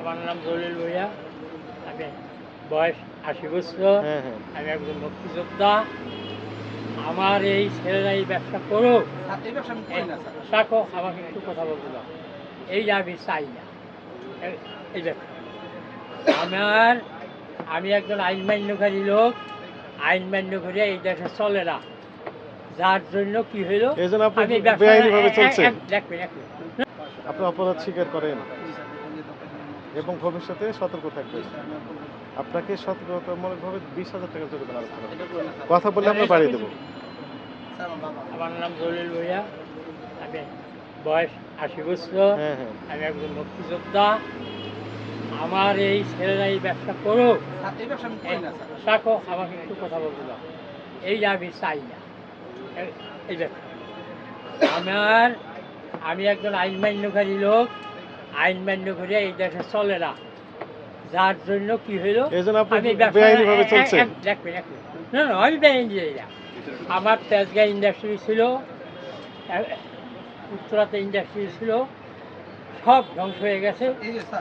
আমার নাম জলিল ভুইয়া আমি বয়স আশি বছর। হ্যাঁ হ্যাঁ। আমি একজন মুক্তিযোদ্ধা। আমার এই ছেলেরা এই ব্যবসা করি না স্যার। থাকো আমাকে একটু কথা বলতে দাও। এই যে আমি চাই না। এই- ব্যবসা আমার আমি একজন আইন মান্যকারী লোক। আইন মান্য করে এই দেশে চলে না। যার জন্য কি হইল। আপনি অপরাধ স্বীকার করেন। এবং ভবিষ্যতে সতর্ক আমি আপনাকে- সতর্কতামূলকভাবে বিশ হাজার টাকা জরিমানা আরোপ করা করি। কথা বললে আমরা বাড়িয়ে দেবো। আমার নাম জলিল ভুইয়া। আমি বয়স আশি বছর। হ্যাঁ হ্যাঁ। আমি একজন মুক্তিযোদ্ধা। আমার এই ছেলেরা এই ব্যবসা করুক। স্যার, এই ব্যবসা আমি না থাকো আমাকে একটু কথা বলতে দাও। এই যে আমি চাই না। এই- এই ব্যবসা আমার আমি একজন আইন মান্যকারী লোক। আইন মান্য করে এই দেশে চলে না। যার জন্য কি হইল? আমি না না বেআইনি যাই না আমার তেজগাঁ ইন্ডাস্ট্রি ছিল উত্তরাতে ইন্ডাস্ট্রি ছিল সব ধ্বংস হয়ে গেছে।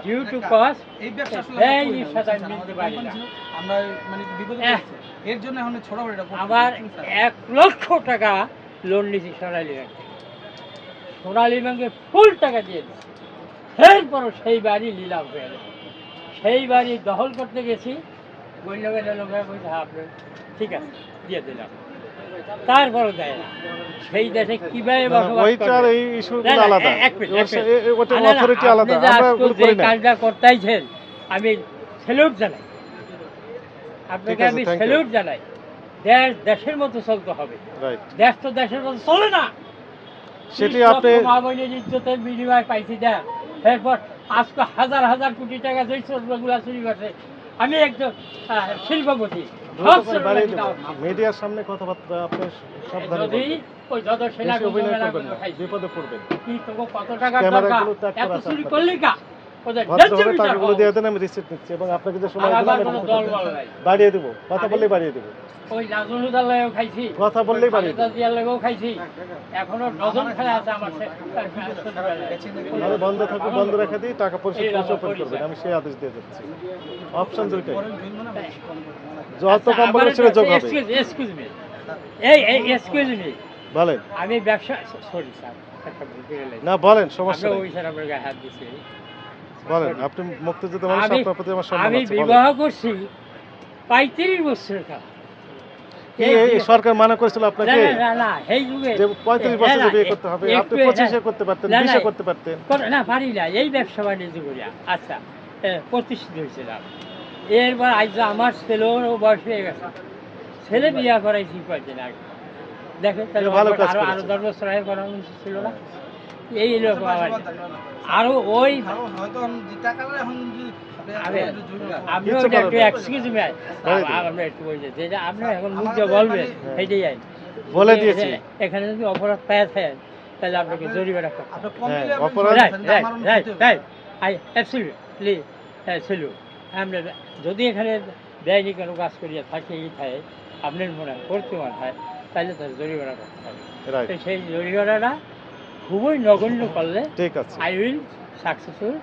ডিউ টু কজ সাথে আমি? পারি না। মানে। এর জন্য আমার এক লক্ষ টাকা লোন নিয়েছি সোনালী ব্যাংকে। সোনালী ব্যাংকে ফুল টাকা দিয়ে দিচ্ছি। এরপরও সেই বাড়ি নিলাম হয়ে গেল সেই বাড়ি দখল করতে গেছি। বৈনবের লোকেরা বলছে হ্যাঁ আপনি ঠিক আছে দিয়ে দিলাম। তারপরও দেয় না। সেই দেশে কীভাবে যে কাজটা করতেইছেন আমি স্যালুট জানাই। আপনাকে আমি. স্যালুট জানাই। দেশ দেশের মতো চলতে হবে। দেশ তো দেশের মতো চলে না। সেটি আপনি মা বোনের ইজ্জতের বিনিময় পাইছি দেন এরপর আজকে হাজার হাজার কোটি টাকা যেই চোরগুলো চুরি করছে আমি একজন শিল্পপতি। মিডিয়ার সামনে কথাবার্তা আপনি সাবধানে যদি ওই যত সেনা বিপদে পড়বেন। কি তোকে কত টাকা দরকার? এত চুরি। করলি কা? ভদ্রভাবে ন্যায্য বিচার টাকাগুলো হওয়া দিয়ে দেন আমি রিসিপ্ট নিচ্ছি এবং আপনাকে যে সময় দিলাম। বল। বাড়িয়ে দেবো। কথা বললেই বাড়িয়ে দেবো। ওই খাইছি। কথা বললেই বাড়িয়ে খাইছি। এখনও ডজন খেলা আছে আমার বন্ধ থাকবে বন্ধ রেখে দিই টাকা পরিশোধ এই করে ওপেন করবেন। আমি সেই আদেশ দিয়ে যাচ্ছি অপশন দুইটাই না। যত কম বলবে সেটা যোগ হবে। এক্সকিউজ মি এই এই এক্সকিউজ মি বলেন। আমি ব্যবসা সরি স্যার করে না বলেন সমস্যা ওই স্যার আপনার গায়ে হাত দিছি। বলেন আপনি মুক্তিযুদ্ধ মানুষ আপনার প্রতি আমার সম্মান আমি। বিবাহ করছি পঁয়ত্রিশ বছর কাল। এই- সরকার মানা করেছিল আপনাকে? না, না এই যুগে যে পঁয়ত্রিশ না, বছর বিয়ে করতে হবে আপনি পঁচিশে হ্যাঁ। করতে পারতেন না, না, বিশে করতে পারতেন? না পারি না এই ব্যবসা বাণিজ্য করিয়া। আচ্ছা এ, প্রতিষ্ঠিত হয়েছিলাম। এরপর আজ আমার ছেলেরও বয়স হয়ে গেছে। ছেলে বিয়া করাইছি কয়েকদিন আগে? দেখেন তাহলে ভালো কাজ আরও। দশ বছর আগে করানো ছিল না? এই লোক। আরও ওই আরও হয়তো এখন যে টাকাটা এখন যদি আপনি একটু জরিমানা- আপনি কিচ্ছু ওইটা একটু করার নেই। এক্সকিউজ মি বলে একটু বলছি যেটা আপনি এখন মুখ দিয়ে বলবেন সেইটাই আইন বলে দিয়েছি। এখানে যদি অপরাধ পায় থাকেন তাহলে আপনাকে জরিমানা করতে হবে। আপনি হ্যাঁ, আমার অ্যাবসলিউট আমরা যদি এখানে বেআইনি কোনো কাজ করিয়া থাকে এই থাকে আপনার মনে হয় করতে মনে হয় তাহলে তার জরিমানা করতে হবে। সেই জরিমানাটা খুবই নগণ্য করলে ঠিক আছে। আই উইল সাকসেসফুল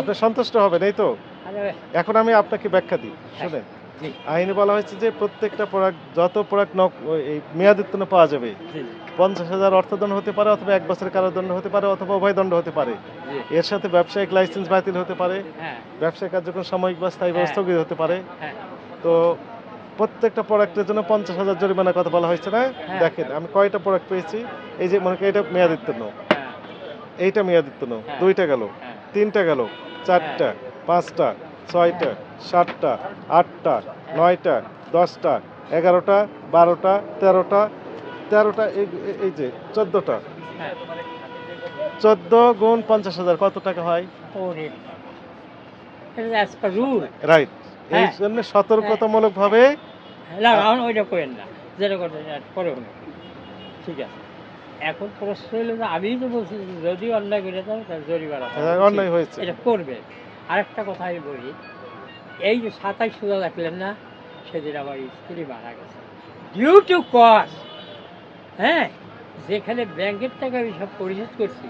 আপনি সন্তুষ্ট হবেন এই তো? এখন আমি আপনাকে ব্যাখ্যা দিই শুনেন। আইনে বলা হয়েছে যে প্রত্যেকটা প্রোডাক্ট যত প্রোডাক্ট নক এই মেয়াদোত্তীর্ণ পাওয়া যাবে পঞ্চাশ হাজার অর্থদণ্ড হতে পারে অথবা এক বছরের কারাদণ্ড হতে পারে অথবা উভয় দণ্ড হতে পারে। এর সাথে ব্যবসায়িক লাইসেন্স বাতিল হতে পারে হ্যাঁ। ব্যবসায়িক কার্যক্রম সাময়িক বা স্থায়ী হ্যাঁ। স্থগিত হতে পারে। হ্যাঁ। তো প্রত্যেকটা প্রোডাক্টের জন্য পঞ্চাশ হাজার জরিমানার কথা বলা হয়েছে না? হ্যাঁ। দেখেন আমি কয়টা প্রোডাক্ট পেয়েছি? এই যে মনে করি এটা মেয়াদোত্তীর্ণ হ্যাঁ। এইটা মেয়াদোত্তীর্ণ হ্যাঁ। দুইটা গেল। তিনটা গেল। চারটা পাঁচটা ছয়টা সাতটা আটটা নয়টা দশটা এগারোটা বারোটা তেরোটা তেরোটা এই- যে চোদ্দোটা। চোদ্দ গুণ পঞ্চাশ হাজার কত টাকা হয়? অ্যাজ পার রুল রাইট এই হ্যাঁ। জন্য সতর্কতামূলকভাবে না এখন ওইটা করেন না। যেটা করতে করে হলো ঠিক আছে। এখন প্রশ্ন হলো যে আমিই তো বলছি যদি অন্যায় করে তাহলে জরিমানা করা হ্যাঁ। অন্যায় হয়েছে। এটা করবে। আরেকটা কথা আমি বলি এই যে সাতাইশ সোজা দেখলেন না সেদিন আমার স্ত্রী মারা গেছে। ডিউ টু কস্ট হ্যাঁ যেখানে ব্যাংকের টাকা আমি সব পরিশোধ করছি